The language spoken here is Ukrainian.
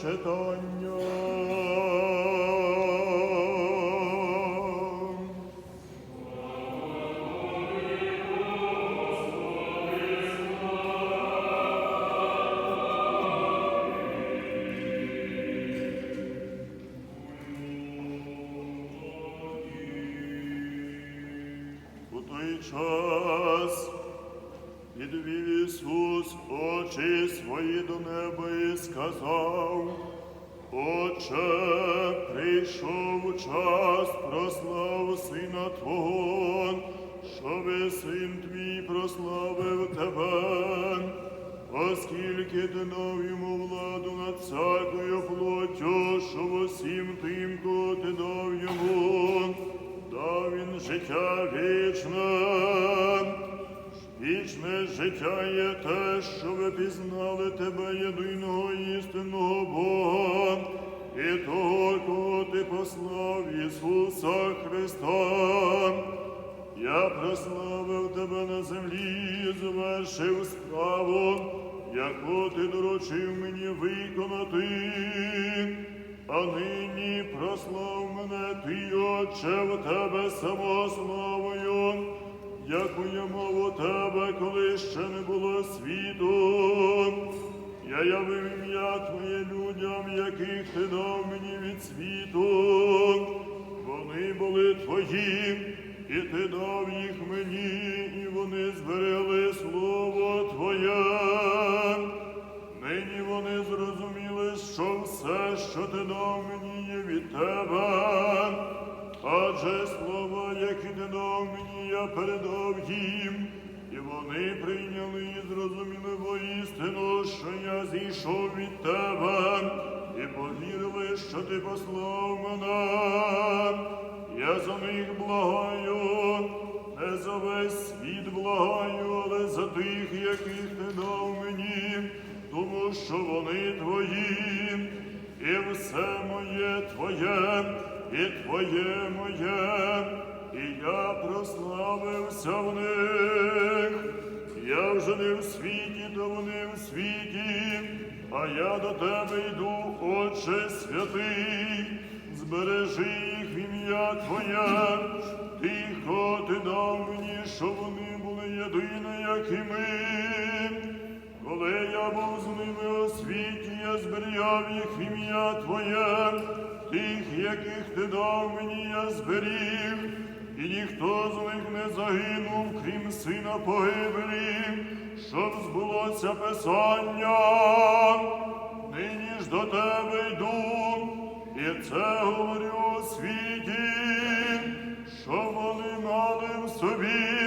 читання. У той час Підвів Ісус очі свої до неба і сказав, Отче, прийшов час, прослав Сина Твого, щоби син твій прославив тебе, оскільки ти дав йому владу над всякою плоттю, що усім тим, кого ти дав йому, дав він життя вічне. Вічне життя є те, що ви пізнали тебе, єдиного істинного Бога, і того, кого ти послав Ісуса Христа. Я прославив тебе на землі, звершив справу, яку ти доручив мені виконати. А нині прослав мене ти, Отче, в тебе самославою, мав у тебе, коли ще не було світу. Я явив ім'я Твоє людям, яких ти дав мені від світу. Вони були твої, і ти дав їх мені, і вони зберегли слово Твоє. Нині вони зрозуміли, що все, що ти дав мені, є від тебе. Адже слова, які ти дав мені, я передав їм, і вони прийняли і зрозуміли воістину, що я зійшов від тебе, і повірили, що ти послав мене. Я за них благаю, не за весь світ благаю, але за тих, яких ти дав мені, тому що вони твої, і все моє твоє, і твоє моє, і я прославився в них. Я вже не в світі, то вони в світі, а я до тебе йду, Отче святий, збережи їх ім'я Твоє, тихо ти дав мені, щоб вони були єдині, як і ми. Коли я був з ними у світі, я зберігав їх ім'я Твоє, тих, яких ти дав мені, я зберіг, і ніхто з них не загинув, крім сина погибелі, щоб збулося Писання. Нині ж до тебе йду, і це говорю у світі, що вони мали в собі